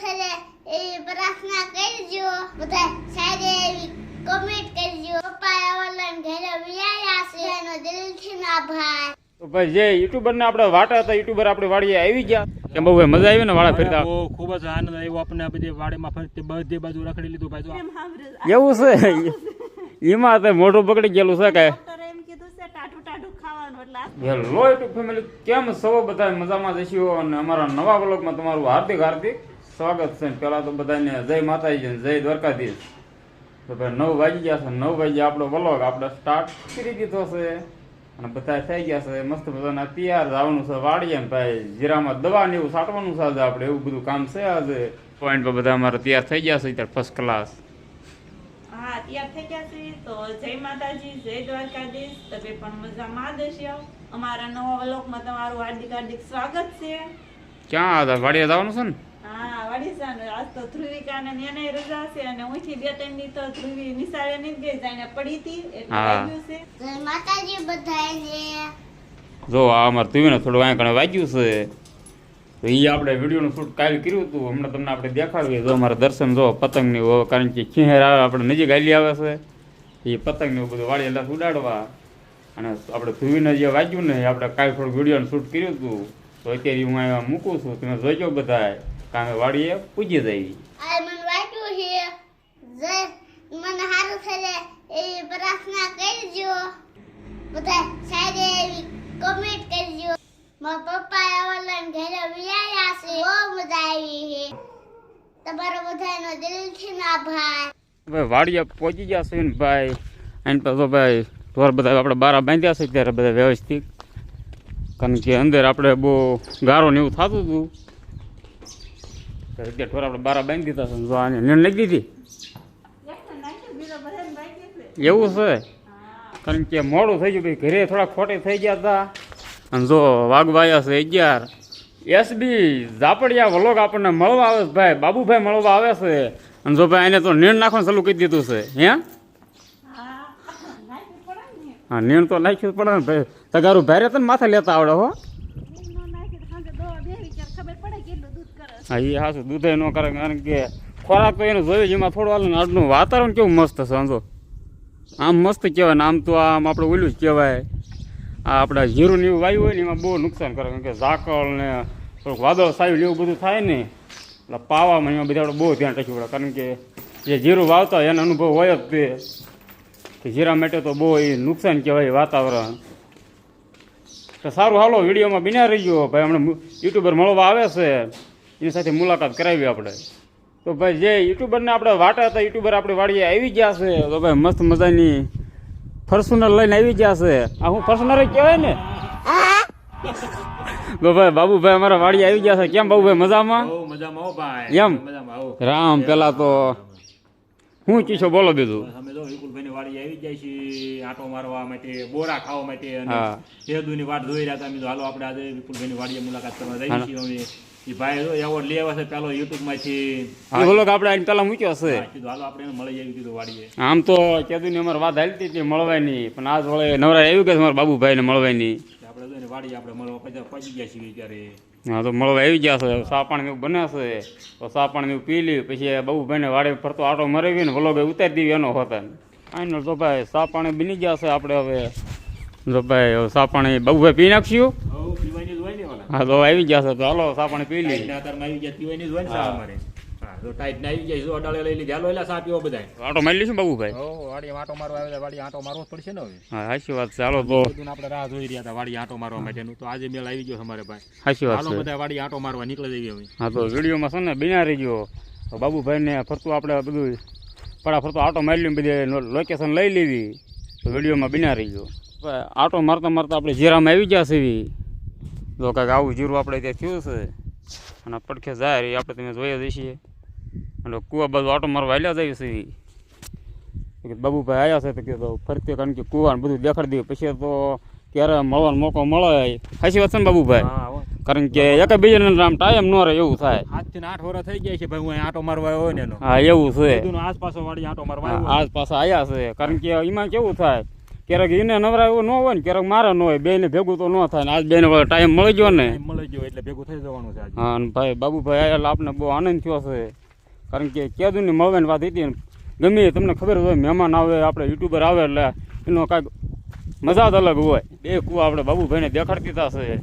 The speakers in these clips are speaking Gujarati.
થશે એવી પ્રાર્થના કરજો બધા સારી એવી કોમેન્ટ કરજો પપ્પા આવવાના ઘરે વિયાયા છે એનો દિલથી આભાર તો ભાઈ જે યુટ્યુબર ને આપણે વાટા હતા યુટ્યુબર આપણે વાડીએ આવી ગયા કેમ બહુ મજા આવી ને વાળા ફેરતા બહુ ખૂબ જ આનંદ આવ્યો આપણને આ બધી વાડીમાં ફરતી બધી બાજુ રખડી લીધું ભાઈ એવું છે એમાં તો મોઢું પકડી ગયેલું છે કે ડોક્ટરે એમ કીધું છે ટાઢું ટાઢું ખાવાનું એટલે આ હેલો યુટ્યુબ ફેમિલી કેમ સૌ બધા મજામાં જશો અને અમારા નવા બ્લોગમાં તમારું હાર્દિક હાર્દિક સ્વાગત છે પહેલાં તો બધાને જય માતાજી જય દ્વારકાધીશ. તો ભાઈ નવ વાગી ગયા છે નવ વાગે આપણો વલોગ આપણે સ્ટાર્ટ કરી દીધો છે. અને બધા થઈ ગયા છે મસ્ત બધાના તૈયાર જવાનું છે વાડીએ ને ભાઈ જીરામાં દવા ને એવું સાટવાનું છે આજે આપણે એવું બધું કામ છે આજે. પોઈન્ટ પર બધા અમારે તૈયાર થઈ ગયા છે ત્યારે ફર્સ્ટ ક્લાસ હા તૈયાર થઈ ગયા છે. તો જય માતાજી જય દ્વારકાધીશ. તમે પણ મજામાં દેશો અમારા નવા વ્લોગમાં તમારું હાર્દિક હાર્દિક સ્વાગત છે. ક્યાં વાડીએ જવાનું છે ને? હા વડીસા આજ તો ધ્રુવિકા ને એને રજા છે અને ઉઠી બે ત્રણ દી તો ધ્રુવી નિશાળે નહીં ગઈ જાણે પડી હતી એટલે વાગ્યું છે. માતાજી બધાને જો આ અમારે તુવીને થોડું વાંય કણે વાગ્યું છે. તો એ આપણે વિડીયોનું શૂટ કાલે કર્યું હતું. હમણાં તમને આપણે દેખાડીએ. જો અમારે દર્શન જો પતંગની હોય કારણ કે ખીહેર આવે આપણે નજીક આવી આવે છે. એ પતંગને ને બધું વાળી એટલે ઉડાડવા. અને આપણે ધુવીને જે વાગ્યું ને એ આપણે કાલે થોડું વિડીયોનું શૂટ કર્યું હતું. તો અત્યારે હું અહીંયા મૂકું છું. તમે જોઈજો બધા કારણ કે વાડીએ પૂજી આ મને વાંચ્યું છે. જે મને સારું થશે એ પ્રાર્થના કરજો. બધા સારી એવી કોમેન્ટ કરજો. મારા પપ્પા આવવાના ઘરે વિયાયા છે. બહુ મજા આવી છે. તમારો બધાનો દિલથી આભાર. ભાઈ વાડીએ પહોંચી ગયા છે ને ભાઈ. પાસે તો ભાઈ ઢોર બધા આપણે બારા બાંધ્યા છે ત્યારે બધા વ્યવસ્થિત. કારણ કે અંદર આપણે બહુ ગારો ને એવું થતું હતું. અત્યારે ઠોર આપણે બારા બાંધી દીધા છે જો આને નીણ લઈ દીધી. એવું છે? કારણ કે મોડું થઈ ગયું ભાઈ ઘરે થોડા ખોટે થઈ ગયા હતા. અને જો વાઘવાયા છે અગિયાર. એસબી ઝાપડિયા વલોગ આપણને મળવા આવે છે ભાઈ, બાબુભાઈ મળવા આવે છે. અને જો ભાઈ એને તો નીણ નાખવાનું ચાલુ કરી દીધું છે, હે? હા નાખી નીણ તો નાખ્યું પડે ને ભાઈ. તગારું ભારે તને માથે લેતા આવડે હો એમ નો નાખી તો સાંજે દવા બેહી ત્યારે ખબર પડે કેટલું દૂધ કરે છે. હા એ હાસું દૂધે ન કરે, કારણ કે ખોરાક તો એનો જોયું જેમાં થોડું હાલ આજનું વાતાવરણ કેવું મસ્ત છે, સમજો. આમ મસ્ત કહેવાય ને આમ તો આમ આપણે ઓલું જ કહેવાય. આ આપણે જીરું ને એવું વાયુ હોય ને એમાં બહુ નુકસાન કરે, કારણ કે ઝાકળ ને થોડુંક વાદળ, સાયું ને એવું બધું થાય ને, એટલે પાવામાં એમાં બધા આપણે બહુ ધ્યાન રાખવું પડે, કારણ કે જે જીરું વાવતા હોય એનો અનુભવ હોય જ તે. કે જીરા માટે તો બહુ એ નુકસાન કહેવાય વાતાવરણ. તો સારું, હાલો, વિડીયોમાં બિના રહી ગયો. ભાઈ, હમણાં યુટ્યુબર મળવા આવે છે. એની સાથે મુલાકાત કરાવી આપણે. તો ભાઈ જે યુટ્યુબરને આપણે વાટા હતા યુટ્યુબર આપણે વાડીએ આવી ગયા છે. તો ભાઈ મસ્ત મજાની ફોર્ચ્યુનર લઈને આવી ગયા છે. આ હું ફોર્ચ્યુનર કહેવાય ને? તો ભાઈ બાબુભાઈ અમારા વાડીએ આવી ગયા છે. કેમ બાબુભાઈ મજામાં? મજામાં હો ભાઈ. એમ? રામ પેલા તો હું કીશો બોલો બીજું. અમે જો વિપુલભાઈની વાડી આવી જાય છે આંટો મારવા માટે બોરા ખાવા માટે અને. શેરદુની વાટ જોઈ રહ્યા હતા. અમે તો હાલો આપણે આજે વિપુલભાઈની વાડીએ મુલાકાત કરવા જઈએ છીએ અમે. એ ભાઈ એવોર્ડ લઈ આવ્યા છે પેલો યુટ્યુબમાંથી એ બોલો કે આપણે આને પેલા મૂક્યો હશે. હાલો આપણે એને મળી આવી કીધું વાડીએ. આમ તો કેદું અમારે વાત હાલતી હતી મળવાની પણ આજ વળે નવરા આવ્યું કે મારા બાબુભાઈને મળવાની આપણે જો એને વાડીએ આપણે મળવા પછી પહોંચી ગયા છીએ ત્યારે હા તો મળવા આવી ગયા છે. સા પાણી એવું બનાવશે તો સા પાણી એવું પી લ્યું. પછી બાબુભાઈને વાડે ફરતો આટો મરાવી ને ભાઈ ઉતારી દીધી એનો હોતા આનો તો ભાઈ સા પાણી બની ગયા છે આપણે હવે. તો ભાઈ સા પાણી બાબુભાઈ પી નાખશું હવ પીવાની જ હોય ને ઓલા હા તો આવી ગયા છે તો હાલો સા પાણી પી લઈએ. ટાઈટના આવી ગયા પીવાની જ હોય ને સા અમારે. હા તો ટાઈટ આવી જાય જો અડાળે લઈ લીધી. હાલો એલા સા પીવો બધા આટો મારી લઈશું બાબુભાઈ? હો વાડી આંટો મારવા આવે વાડી આંટો મારવો પડશે ને હવે. હા સાચી વાત છે હાલો તો. બધું આપણે રાહ જોઈ રહ્યા હતા વાડી આંટો મારવા માટેનું. તો આજે મેલ આવી ગયો અમારે ભાઈ સાચી વાત હાલો બધા વાડી આંટો મારવા નીકળી જઈએ હવે. હા તો વિડીયોમાં છે ને બિના રહી ગયો તો બાબુભાઈને ફરતું આપણે બધું પડા ફરતો આટો મારી લઈએ બધે લોકેશન લઈ લેવી તો વિડીયોમાં બિના રહી ગયો આટો મારતા મારતા આપણે જીરામાં આવી ગયા છે એવી. તો કાંઈક આવું જીરું આપણે ત્યાં થયું છે. અને પડખે જાય એ આપણે તમે જોઈએ જઈએ અને કૂવા બાજુ આટો મારવા હાલ્યા જાય છે. કે બાબુભાઈ આવ્યા છે તો કીધું ફરતી કારણ કે કૂવાને બધું દેખાડી દઈએ પછી તો ક્યારે મળવાનો મોકો મળે સાચી વાત છે ને બાબુભાઈ? કારણ કે એક બીજાને આમ ટાઈમ ન રહે એવું થાય. આજથી આઠ વર્ષ થઈ ગયા છે ભાઈ હું આટો મારવા હોય ને હા એવું છે. બધું આસપાસ વાળી આંટો મારવા આસપાસ આવ્યા છે. કારણ કે એમાં કેવું થાય ક્યારેક એને નવરા એવું ન હોય ને ક્યારેક મારે ન હોય બેને ભેગું તો ન થાય ને આજ બેને ટાઈમ મળી ગયો ને. મળી ગયો એટલે ભેગું થઈ જવાનું છે હા અને ભાઈ બાબુભાઈ આયા એટલે આપણે બહુ આનંદ થયો છે. કારણ કે કેદુની મળવાની વાત હતી ને ગમે તમને ખબર હોય મહેમાન આવે આપણે યુટ્યુબર આવે એટલે એનો કાંઈક મજા જ અલગ હોય. બે કુવા આપણે બાબુભાઈને દેખાડતી થશે છે.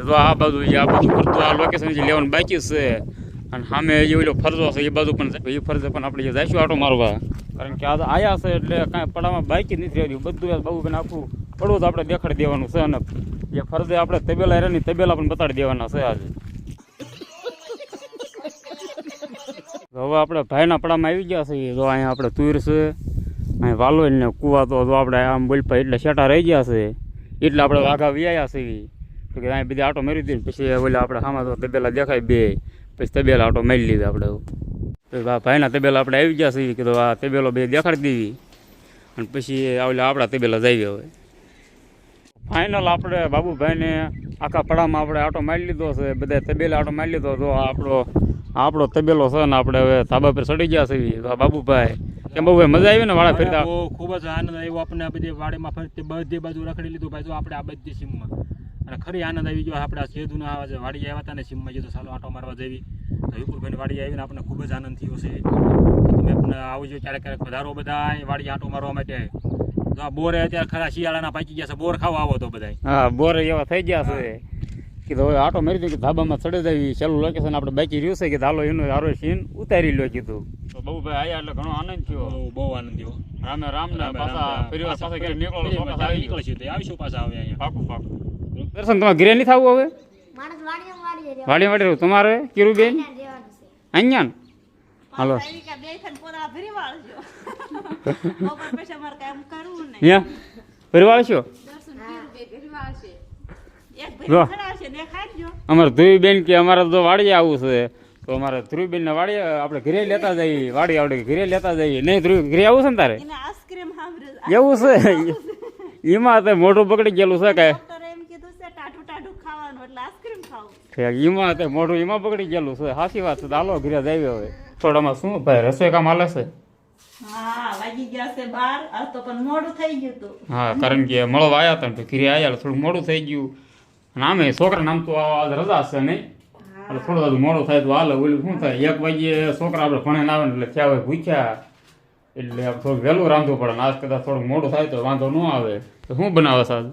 જો આ બાજુ આ બાજુ ફરતું આ લોકેશન જે લેવાનું બાકી છે. અને સામે જે ઓલો ફરજો છે એ બાજુ પણ એ ફરજે પણ આપણે જે જઈશું આટો મારવા. કારણ કે આજે આયા છે એટલે કાંઈ પડામાં બાકી જ નથી રહ્યું. બધું બહુ બાબુભાઈને આખું પડવું તો આપણે દેખાડી દેવાનું છે અને જે ફરજે આપણે તબેલા રહેની તબેલા પણ બતાડી દેવાના છે આજે. હવે આપણે ભાઈના પડામાં આવી ગયા છે જો અહીંયા આપણે તુર છે, અહીં વાલો ને કુવા તો આપણે આમ બોલપા એટલે શેટા રહી ગયા છે. એટલે આપણે વાઘા વ્યાયા છે તો કે અહીં બધી આટો મારી દીધી પછી ઓલા આપણે સામા તો તબેલા દેખાય બે. પછી તબેલા આટો મારી લીધા આપણે. તો ભાઈના તબેલા આપણે આવી ગયા છે કીધું આ તબેલો બે દેખાડી દેવી અને પછી આવેલા આપણા તબેલા જઈએ હવે. ફાઇનલ આપણે બાબુભાઈને આખા પડામાં આપણે આટો મારી લીધો છે બધા તબેલા આટો મારી લીધો. તો આપણો આપણો તબેલો છે ને આપણે હવે ધાબા પર ચડી ગયા છે તો બાબુભાઈ, કેમ બહુ મજા આવી ને વાળા ફેરતા? ખૂબ જ આનંદ આવ્યો આપણને. આ બધી વાડીમાં ફરતી બધી બાજુ રખડી લીધું. ભાઈ, જો આપણે આ બધી સીમમાં. અને ખરી આનંદ આવી ગયો. આપણે આ સેદુના વાડી આવ્યા હતા ને સીમમાં જે તો સાલો આટો મારવા જવી. તો વિપુલભાઈ વાડી આવીને આપણને ખૂબ જ આનંદ થયો છે. તો તમે પણ આવજો ક્યારેક ક્યારેક વધારો બધા વાડી આંટો મારવા માટે. તો આ બોરે અત્યારે ખરા શિયાળાના પાકી ગયા છે. બોર ખાવા આવો તો બધા હા બોર એવા થઈ ગયા છે. કીધું હવે આટો મારી દીધું કે ધાબામાં ચડી દેવી છેલ્લું લોકેશન આપણે બાકી રહ્યું છે કે હાલો એનું હારો સીન ઉતારી લો કીધું. તો બાબુભાઈ આયા એટલે ઘણો આનંદ થયો. બહુ બહુ આનંદ થયો. રામે રામ ને પાછા. ફરી પાછા ઘરે નીકળો. નીકળશું આવીશું પાછા આવે અહીંયા. પાકું પાકું દર્શન તમારે ઘરે નહીં થવું હવે? વાડી વાડી રહ્યું તમારે કિરુબેન. અહીંયા ને? હાલો. પાછા એવી કે બે થઈને પોતા ભરી વાળજો બપોર પછી અમારે ધ્રુવીબેન કે અમારે તો વાડીએ આવવું છે. તો અમારે ધ્રુવીબેન ને વાડીએ આપણે ઘરે લેતા જઈએ. વાડી આવડે ઘરે લેતા જઈએ. નહીં ધ્રુવી ઘરે આવું છે ને તારે? એને એવું છે? એમાં તો મોઢું પકડી ગયેલું છે કે ડોક્ટરે એમ કીધું છે ટાઢું ટાઢું ખાવાનું એટલે આઈસ્ક્રીમ ખાવું એમાં તે મોઢું એમાં પકડી ગયેલું છે. સાચી વાત છે. હાલો ઘરે આવ્યો હવે. થોડામાં શું? ભાઈ રસોઈ કામ હાલે છે? હા વાગી કારણ કે મળવા આવ્યા હતા તો ઘરે આવ્યા થોડું મોડું થઈ ગયું. અને આમે છોકરા નામ તો આજ રજા છે નહીં. એટલે થોડું બધું મોડું થાય તો હાલે ઓલું શું થાય? એક વાગ્યે છોકરા આપણે ભણે આવે ને એટલે થયા હોય ભૂખ્યા. એટલે થોડું વહેલું રાંધવું પડે ને આજ કદાચ થોડું મોડું થાય તો વાંધો ન આવે. તો શું બનાવે આજ?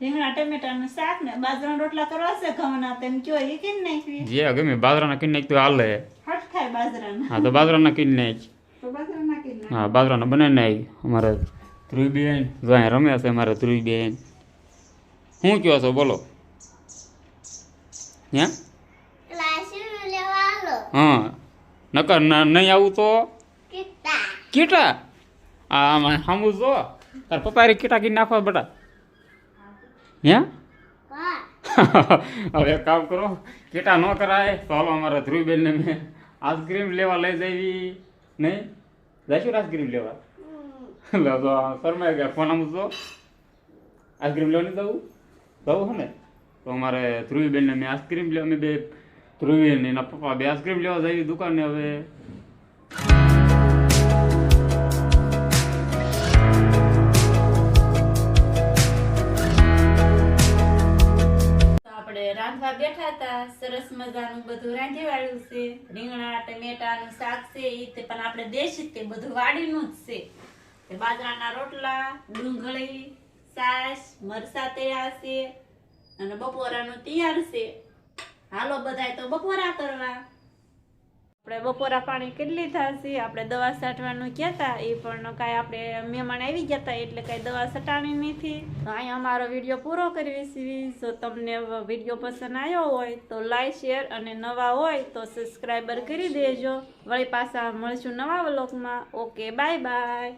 રીંગણા ટમેટાનું શાક ને બાજરાના રોટલા કરવા છે ઘઉંના તેમ કયો એ કેમ નાખવી જે ગમે બાજરાના કિન નાખ તો હાલે. હટ ખાય બાજરાના. હા તો બાજરાના કિન નાખ. તો બાજરાના નાખી નાખ. હા બાજરાના બને નાખ. અમારે ધ્રુવીબેન જો અહીંયા રમે છે અમારે ધ્રુવીબેન શું કહો છો બોલો. હે? હા. નકર નહીં આવું તો? કિટ્ટા કીટા? આ સાંભળું જો તાર પપ્પા કીટા કીને નાખવા બટા. હે? હવે એક કામ કરો કેટા ન કરાય તો હાલો અમારા ધ્રુવીબેનને મેં આઈસ્ક્રીમ લેવા લઈ જવી. નહીં? જઈશું આઈસક્રીમ લેવા? લે તો શરમાઈ ગયા ફોન આમ તો આઈસ્ક્રીમ લેવાની જવું? જવું હે ને? તો અમારે ધ્રુવીબેનને મેં આઈસ્ક્રીમ લેવા મેં બે ધ્રુવી ને એના પપ્પા બે આઈસ્ક્રીમ લેવા જઈ દુકાને હવે. રાંધવા બેઠા હતા, સરસ મજાનું બધું રાંધી વાળ્યું છે. રીંગણા, ટમેટાનું શાક છે એ તે, પણ આપણે દેશી તે બધું વાડીનું જ છે. તે બાજરાના રોટલા, ડુંગળી, છાશ મરસા તૈયાર છે. અને બપોરાનું તૈયાર છે. હાલો બધાય તો બપોરા કરવા. આપણે બપોરા પાણી કેટલી થશે આપણે દવા છાંટવાનું કહેતા એ પણ કાંઈ આપણે મહેમાન આવી ગયા હતા, એટલે કાંઈ દવા છટાણી નથી. અહીંયા અમારો વીડિયો પૂરો કરવી છીએ જો તમને વીડિયો પસંદ આવ્યો હોય તો લાઈક, શેર અને નવા હોય તો સબસ્ક્રાઈબર કરી દેજો. વળી પાછા મળશું નવા વ્લોગમાં. Okay bye bye